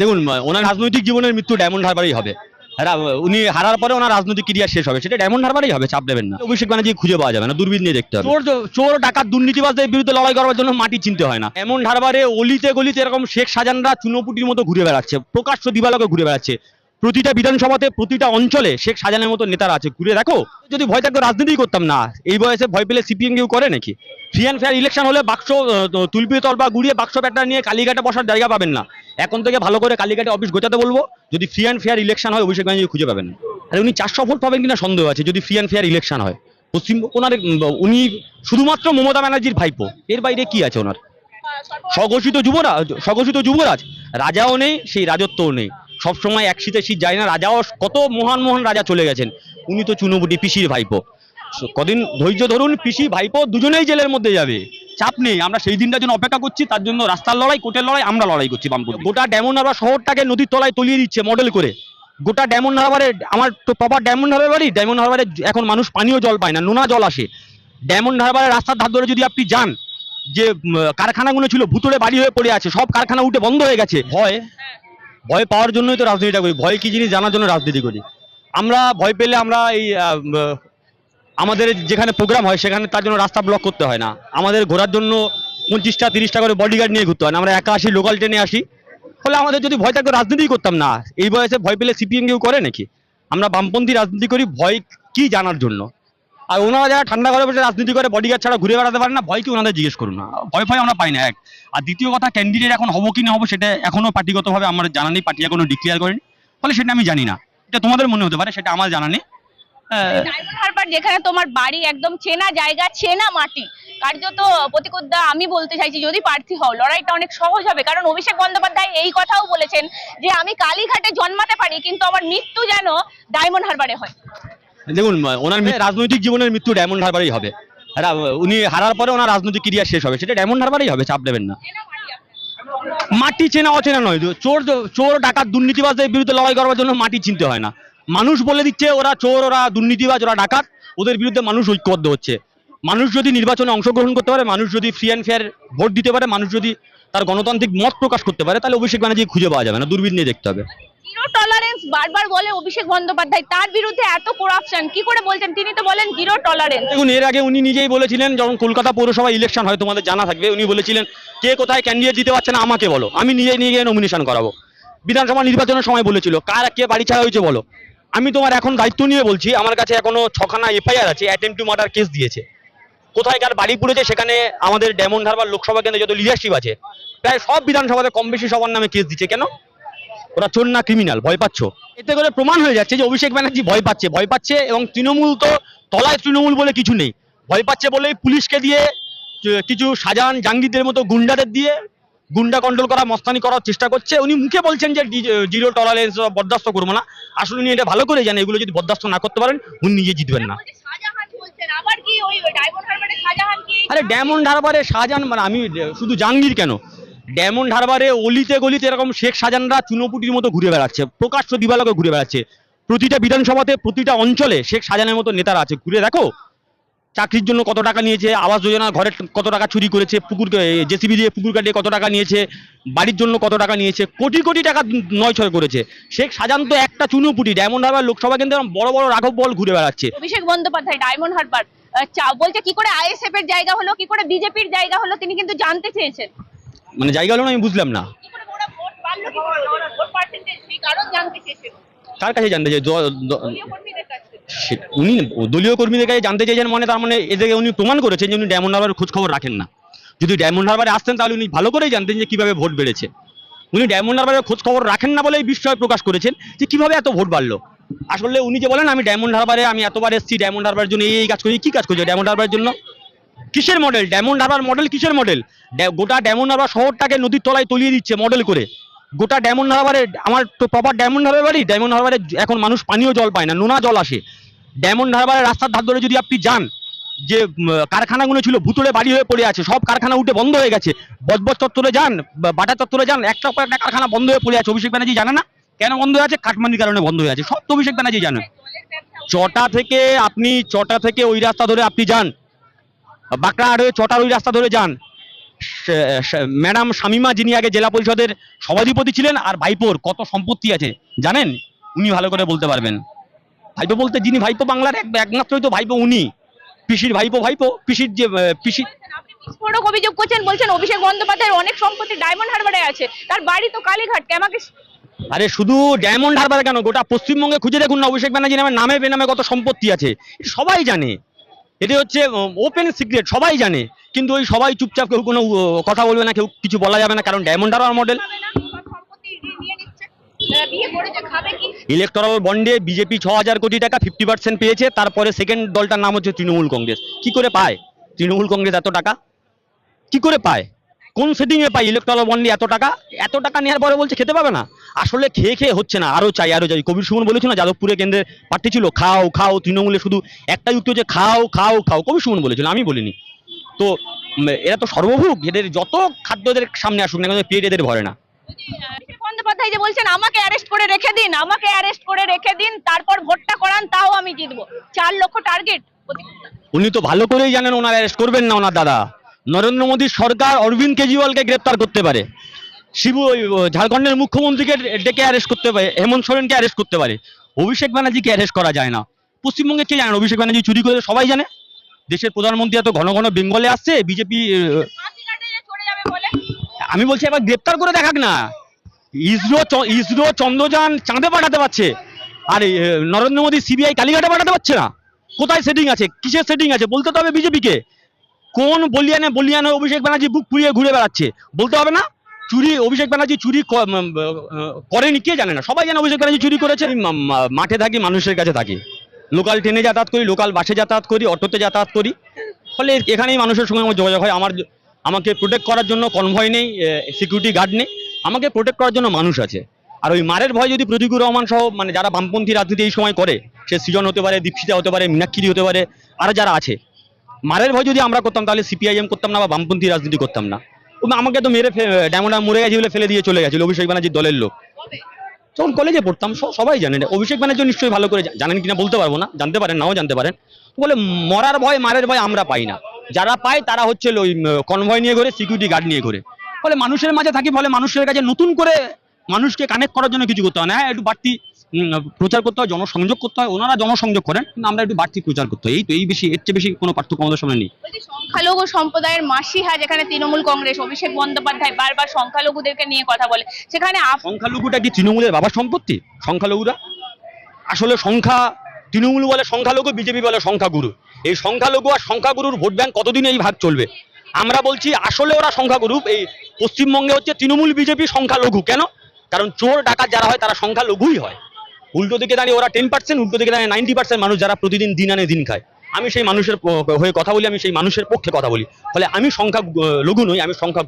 দেখুন, ওনার রাজনৈতিক জীবনের মৃত্যু ডায়মন্ড হারবারেই হবে। উনি হারার পরে ওনার রাজনৈতিক ক্রিয়া শেষ হবে, সেটা ডায়মন্ড হারবারেই হবে, চাপ দেবেন না। অভিষেক ব্যানার্জি খুঁজে পাওয়া যাবে না দূরবীন নিয়ে দেখতে হবে। চোর চোর, ডাকাত, দুর্নীতিবাজদের বিরুদ্ধে লড়াই করার জন্য মাটি চিনতে হয় না। এমন হারবারে অলিতে গলিতে এরকম শেখ সাজানরা চুনোপুটির মতো ঘুরে বেড়াচ্ছে, প্রকাশ্য দিবালকে ঘুরে বেড়াচ্ছে। প্রতিটা বিধানসভাতে, প্রতিটা অঞ্চলে শেখ সাজানের মতো নেতারা আছে। ঘুরে দেখো, যদি ভয় থাকতো রাজনীতি করতাম না। এই বয়সে ভয় পেলে সিপিএম কেউ করে নাকি? ফ্রি অ্যান্ড ফেয়ার ইলেকশন হলে বাক্স তুলপি তলবা গুড়িয়ে বাক্স ব্যাটা নিয়ে কালীঘাটে বসার জায়গা পাবেন না। এখন থেকে ভালো করে কালীঘাটে অফিস গোছাতে বলব, যদি ফ্রি অ্যান্ড ফেয়ার ইলেকশন হয়, অভিষেক ব্যানার্জি খুঁজে পাবেন। আর উনি চারশো ভোট পাবেন কিনা সন্দেহ আছে, যদি ফ্রি অ্যান্ড ফেয়ার ইলেকশন হয়। পশ্চিম ওনার উনি শুধুমাত্র মমতা ব্যানার্জির ভাইপো। এর বাইরে কি আছে ওনার? স্বঘোষিত যুবরাজ স্বঘোষিত যুবরাজ, রাজাও নেই, সেই রাজত্বও নেই। সবসময় এক শীতে শীত যায় না। রাজাও কত মহান মহান রাজা চলে গেছেন। উনি তো চুনোবুটি পিসির ভাইপো। কদিন ধৈর্য ধরুন, পিসি ভাইপো দুজনেই জেলের মধ্যে যাবে। চাপ নেই, আমরা সেই দিনটার জন্য অপেক্ষা করছি, তার জন্য রাস্তার লড়াই কোর্টের লড়াই, আমরা লড়াই করছি বামপন্থী। গোটা ডায়মন্ড হারবার শহরটাকে নদীর তলায় তলিয়ে দিচ্ছে মডেল করে। গোটা ডায়মন্ড হারবারে, আমার তো প্রপার ডায়মন্ড হারবার বাড়ি ডায়মন্ড হারবারে এখন মানুষ পানীয় জল পায় না, নোনা জল আসে। ডায়মন্ড হারবারের রাস্তার ধার ধরে যদি আপনি যান, যে কারখানাগুলো ছিল, ভুতুড়ে বাড়ি হয়ে পড়ে আছে, সব কারখানা উঠে বন্ধ হয়ে গেছে। ভয়? ভয় পাওয়ার জন্যই তো রাজনীতিটা করি। ভয় কি জিনিস জানার জন্য রাজনীতি করি? আমরা ভয় পেলে আমরা এই আমাদের যেখানে প্রোগ্রাম হয়, সেখানে তার জন্য রাস্তা ব্লক করতে হয় না। আমাদের ঘোরার জন্য পঁচিশটা, তিরিশটা করে বডিগার্ড নিয়ে ঘুরতে হয় না। আমরা একা আসি লোকাল ট্রেনে আসি। ফলে আমাদের যদি ভয় থাকতো রাজনীতি করতাম না। এই বয়সে ভয় পেলে সিপিএম কেউ করে নাকি? আমরা বামপন্থী রাজনীতি করি, ভয় কি জানার জন্য? আর ওনারা যারা ঠান্ডা ঘরে বসে রাজনীতি করে বডিগার্ড ছাড়া ঘুরে বেড়াতে পারে না ভয় কি ওনাদের জিজ্ঞেস করুন না। ভয় ভয় আমরা পাই না এক। আর দ্বিতীয় কথা ক্যান্ডিডেট এখন হব কি না হব সেটা এখনও পার্টিগতভাবে আমার জানা নেই পার্টি এখনও ডিক্লেয়ার করেনি। ফলে সেটা আমি জানি না। এটা তোমাদের মনে হতে পারে সেটা আমার জানা নেই। হারবার যেখানে তোমার বাড়ি একদম চেনা জায়গা চেনা মাটি কার্যত প্রতিকূদ্দা আমি বলতে চাইছি যদি প্রার্থী হও লড়াইটা অনেক সহজ হবে। কারণ অভিষেক বন্দ্যোপাধ্যায় এই কথাও বলেছেন যে আমি কালীঘাটে জন্মাতে পারি কিন্তু আমার মৃত্যু যেন ডায়মন্ড হারবারে হয়। দেখুন ওনার রাজনৈতিক জীবনের মৃত্যু ডায়মন্ড হারবারেই হবে। উনি হারার পরে ওনার রাজনৈতিক ক্রিয়া শেষ হবে। সেটা ডায়মন্ড হারবারেই হবে চাপ দেবেন না। মাটি চেনা অচেনা নয়। চোর চোর ডাকাত দুর্নীতিবাজদের বিরুদ্ধে লড়াই করার জন্য মাটি চিনতে হয় না। মানুষ বলে দিচ্ছে ওরা চোর ওরা দুর্নীতিবাজ ওরা ডাকাত। ওদের বিরুদ্ধে মানুষ ঐক্যবদ্ধ হচ্ছে। মানুষ যদি নির্বাচনে অংশগ্রহণ করতে পারে মানুষ যদি ফ্রি অ্যান্ড ফেয়ার ভোট দিতে পারে মানুষ যদি তার গণতান্ত্রিক মত প্রকাশ করতে পারে তাহলে অভিষেক ব্যানার্জি খুঁজে পাওয়া যাবে না দূরবীন নিয়ে দেখতে হবে। জিরো টলারেন্স বারবার বলে অভিষেক বন্দ্যোপাধ্যায় তার বিরুদ্ধে এত করাপশন কি করে বলছেন? তিনি তো বলেন জিরো টলারেন্স দেখুন এর আগে উনি নিজেই বলেছিলেন যখন কলকাতা পৌরসভা ইলেকশন হয় তোমাদের জানা থাকবে উনি বলেছিলেন কে কোথায় ক্যান্ডিডেট দিতে পারছে না আমাকে বলো আমি নিজে নিয়ে গিয়ে নমিনেশন করাবো। বিধানসভা নির্বাচনের সময় বলেছিল কার কে বাড়ি ছাড়া হয়েছে বলো। আমি তোমার এখন দায়িত্ব নিয়ে বলছি আমার কাছে এখনও ছখানা এফআইআর আছে অ্যাটেম্প টু মার্ডার কেস দিয়েছে। কোথায় কার বাড়ি পড়েছে সেখানে আমাদের ডায়মন্ড হারবার লোকসভা কেন্দ্রে যত লিডারশিপ আছে, প্রায় সব বিধানসভাতে কম বেশি সবার নামে কেস দিচ্ছে। কেন? ওরা চোর না ক্রিমিনাল ভয় পাচ্ছ? এতে করে প্রমাণ হয়ে যাচ্ছে যে অভিষেক ব্যানার্জি ভয় পাচ্ছে। ভয় পাচ্ছে এবং তৃণমূল তো তলায় তৃণমূল বলে কিছু নেই। ভয় পাচ্ছে বলেই পুলিশকে দিয়ে কিছু সাজান জাঙ্গিদের মতো গুন্ডাদের দিয়ে গুন্ডা কন্ট্রোল করা, মস্তানি করার চেষ্টা করছে। উনি মুখে বলছেন যে জিরো টলারেন্স বরদাস্ত করব না। আসলে উনি এটা ভালো করে জানেন, এগুলো যদি বরদাস্ত না করতে পারেন, উনি নিজে জিতবেন না বলছে শাহজাহান বলছেন আবার কি ওই ডায়মন্ড হারবারে শাহজাহান কি আরে ডায়মন্ড হারবারে শাহজাহান মানে আমি শুধু জাহাঙ্গীর কেন? ডায়মন্ড হারবারে অলিতে গলিতে এরকম শেখ শাহজাহানরা চুনোপুটির মতো ঘুরে বেড়াচ্ছে প্রকাশ্য দিবালকে ঘুরে বেড়াচ্ছে। প্রতিটা বিধানসভাতে প্রতিটা অঞ্চলে শেখ শাহজাহানের মতো নেতারা আছে। ঘুরে দেখো চাকরির জন্য কত টাকা নিয়েছে আবাস যোজনা ঘরের কত টাকা চুরি করেছে পুকুর জেসিবি দিয়ে পুকুর কাটিয়ে কত টাকা নিয়েছে বাড়ির জন্য কত টাকা নিয়েছে কোটি কোটি টাকা নয় ছয় করেছে। শেখ শাহজাহান তো একটা চুনোপুটি ডায়মন্ড হারবার লোকসভা কেন্দ্রে বড় বড় রাঘব বল ঘুরে বেড়াচ্ছে। Abhishek Bandyopadhyay Diamond Harbour. বলছে কি করে আইএসএফ এর জায়গা হলো কি করে বিজেপির জায়গা হলো তিনি কিন্তু জানতে চেয়েছেন। মানে জায়গা হলো না আমি বুঝলাম না। করে কাছে জানতে চাই উনি দলীয় কর্মীদের কাছে জানতে চেয়েছেন মানে তার মানে এদেরকে উনি প্রমাণ করেছেন যে উনি ডায়মন্ড হারবারের খোঁজ খবর রাখেন না। যদি ডায়মন্ড হারবারে আসতেন তাহলে উনি ভালো করেই জানতেন যে কীভাবে ভোট বেড়েছে। উনি ডায়মন্ড হারবারের খোঁজ খবর রাখেন না বলেই বিস্ময় প্রকাশ করেছেন যে কীভাবে এত ভোট বাড়লো। আসলে উনি যে বলেন, আমি ডায়মন্ড হারবারে আমি এতবার এসেছি ডায়মন্ড হারবারের জন্য এই কাজ করি, কি কাজ করছে ডায়মন্ড হারবারের জন্য? কিসের মডেল ডায়মন্ড হারবার মডেল কিসের মডেল গোটা ডায়মন্ড হারবার শহরটাকে নদীর তলায় তলিয়ে দিচ্ছে মডেল করে। গোটা ডায়মন্ড হারবারে আমার তো প্রপার ডায়মন্ড হারবার বাড়ি ডায়মন্ড হারবারে এখন মানুষ পানীয় জল পায় না, নোনা জল আসে। ডায়মন্ড হারবারের রাস্তার ধার ধরে যদি আপনি যান, যে কারখানাগুলো ছিল, ভুতুড়ে বাড়ি হয়ে পড়ে আছে, সব কারখানা উঠে বন্ধ হয়ে গেছে। বজবজ চত্বরে যান বাটা চত্বরে যান, একটা পর একটা কারখানা বন্ধ হয়ে পড়ে আছে। অভিষেক ব্যানার্জি জানে না? কেন বন্ধ হয়ে আছে? কাঠমান্ডির কারণে বন্ধ হয়ে আছে। সব তো অভিষেক ব্যানার্জি জানে। চটা থেকে আপনি চটা থেকে ওই রাস্তা ধরে আপনি যান। বাঁকড়াহাট হয়ে চটার ওই রাস্তা ধরে যান। ম্যাডাম শামিমা যিনি আগে জেলা পরিষদের সভাধিপতি ছিলেন আর ভাইপোর, কত সম্পত্তি আছে, জানেন? উনি ভালো করে বলতে পারবেন। ভাইপো বলতে যিনি ভাইপো বাংলার এক একমাত্রই তো ভাইপো উনি। পিসির ভাইপো ভাইপো, পিসির যে পিসির পিসি অভিযোগ করছেন, বলছেন অভিষেক বন্দ্যোপাধ্যায়ের অনেক সম্পত্তি ডায়মন্ড হারবারে আছে। তার বাড়ি তো কালীঘাট আমাকে আরে শুধু ডায়মন্ড হারবার কেন? গোটা পশ্চিমবঙ্গে খুঁজে দেখুন না, অভিষেক ব্যানার্জি নামে নামে বেনামে কত সম্পত্তি আছে। সবাই জানে। এটি হচ্ছে ওপেন সিক্রেট সবাই জানে। কিন্তু ওই সবাই চুপচাপ কেউ কোনো কথা বলবে না, কেউ কিছু বলা যাবে না, কারণ ডায়মন্ড হারবার মডেল ইলেকটরাল বন্ডে বিজেপি ছ হাজার কোটি টাকা ফিফটি পার্সেন্ট পেয়েছে, তারপরে সেকেন্ড দলটার নাম হচ্ছে তৃণমূল কংগ্রেস। কি করে পায়? তৃণমূল কংগ্রেস এত টাকা? কি করে পায়? কোন সেটিং পাই? ইলেকট্রাল বন্ডে এত টাকা? এত টাকা নেওয়ার পরে বলছে খেতে পাবে না। আসলে খেয়ে খেয়ে হচ্ছে না আরও চাই আরও চাই। কবির সুমন বলেছিল না যাদবপুরে কেন্দ্রে প্রার্থী ছিল খাও খাও তৃণমূলে শুধু একটাই উত্তর যে খাও খাও খাও। কবির সুমন বলেছিল আমি বলিনি। তো এরা তো সর্বভুক এদের যত খাদ্য এদের সামনে আসুক না কেন পেট এদের ভরে না। বন্দ্যোপাধ্যায় যে বলছেন আমাকে অ্যারেস্ট করে রেখে দিন আমাকে অ্যারেস্ট করে রেখে দিন তারপর ভোটটা করান তাও আমি জিতবো। চার লক্ষ টার্গেট উনি তো ভালো করেই জানেন ওনার অ্যারেস্ট করবেন না ওনার দাদা। নরেন্দ্র মোদীর সরকার অরবিন্দ কেজরিওয়ালকে গ্রেপ্তার করতে পারে। শিবু ঝাড়খণ্ডের মুখ্যমন্ত্রীকে ডেকে অ্যারেস্ট করতে পারে, হেমন্ত সোরেনকে অ্যারেস্ট করতে পারে। অভিষেক ব্যানার্জিকে অ্যারেস্ট করা যায় না। পশ্চিমবঙ্গে কে জানেন অভিষেক ব্যানার্জি চুরি করে সবাই জানে। দেশের প্রধানমন্ত্রী এত ঘন ঘন বেঙ্গলে আসছে, বিজেপি আমি বলছি এবার গ্রেপ্তার করে দেখাক না। ইসরো ইসরো চন্দ্রযান চাঁদে পাঠাতে পারছে। আর নরেন্দ্র মোদী সিবিআই কালীঘাটে পাঠাতে পারছে না। কোথায় সেটিং আছে? কিসের সেটিং আছে? বলতে তো হবে বিজেপিকে। কোন বলিয়ানে বলিয়ানে অভিষেক ব্যানার্জি বুক পুড়িয়ে ঘুরে বেড়াচ্ছে? বলতে হবে না? চুরি, অভিষেক ব্যানার্জি চুরি করেনি, কে জানে না? সবাই জানে অভিষেক ব্যানার্জি চুরি করেছে। মাঠে থাকি, মানুষের কাছে থাকি। লোকাল ট্রেনে যাতায়াত করি, লোকাল বাসে যাতায়াত করি, অটোতে যাতায়াত করি। ফলে এখানেই মানুষের সঙ্গে আমার যোগাযোগ হয়। আমার আমাকে প্রোটেক্ট করার জন্য কনভয় নেই সিকিউরিটি গার্ড নেই। আমাকে প্রোটেক্ট করার জন্য মানুষ আছে। আর ওই মারের ভয় যদি প্রতিকুর রহমান সহ মানে যারা বামপন্থী রাজনীতি এই সময় করে, সে সৃজন হতে পারে, দীপশিতা হতে পারে, মীনাক্ষী হতে পারে, আর যারা আছে মারের ভয় যদি আমরা করতাম তাহলে সিপিআইএম করতাম না বা বামপন্থী রাজনীতি করতাম না। আমাকে তো মেরে ডায়মন্ড মরে গেছে বলে ফেলে দিয়ে চলে গেছিল অভিষেক ব্যানার্জির দলের লোক। যখন কলেজে পড়তাম সবাই জানেন অভিষেক ব্যানার্জি নিশ্চয়ই ভালো করে জানেন কিনা বলতে পারব না জানতে পারেন নাও জানতে পারেন। বলে মরার ভয় মারের ভয় আমরা পাই না। যারা পায় তারা হচ্ছে ওই কনভয় নিয়ে ঘুরে সিকিউরিটি গার্ড নিয়ে ঘুরে। ফলে মানুষের মাঝে থাকি ফলে মানুষের কাছে নতুন করে মানুষকে কানেক্ট করার জন্য কিছু করতে হয় না। হ্যাঁ একটু বাড়তি প্রচার করতে হয় জনসংযোগ করতে হয় ওনারা জনসংযোগ করেন কিন্তু আমরা একটু বাড়তি প্রচার করতে হয়। এই তো এই বেশি এর চেয়ে বেশি কোনো পার্থক্য আমাদের সামনে নেই। সংখ্যালঘু সম্প্রদায়ের মাসিহা যেখানে তৃণমূল কংগ্রেস অভিষেক বন্দ্যোপাধ্যায় বারবার সংখ্যালঘুদেরকে নিয়ে কথা বলে। সেখানে সংখ্যালঘুটা কি তৃণমূলের বাবার সম্পত্তি? সংখ্যালঘুরা? আসলে সংখ্যা তৃণমূল বলে সংখ্যালঘু বিজেপি বলে সংখ্যাগুরু। এই সংখ্যালঘু আর সংখ্যাগুরুর ভোট ব্যাংক কতদিন এই ভাগ চলবে? আমরা বলছি আসলে ওরা সংখ্যাগুরু। এই পশ্চিমবঙ্গে হচ্ছে তৃণমূল বিজেপি সংখ্যালঘু। কেন? কারণ চোর ডাকাত যারা হয় তারা সংখ্যালঘুই হয়। উল্টো দিকে দাঁড়িয়ে ওরা টেন পার্সেন্ট উল্টো দিকে দাঁড়িয়ে নাইনটি পার্সেন্ট মানুষ যারা প্রতিদিন দিন আনে, দিন খায়। আমি সেই মানুষের হয়ে কথা বলি, আমি সেই মানুষের পক্ষে কথা বলি। ফলে আমি সংখ্যা লঘু নই, আমি সংখ্যা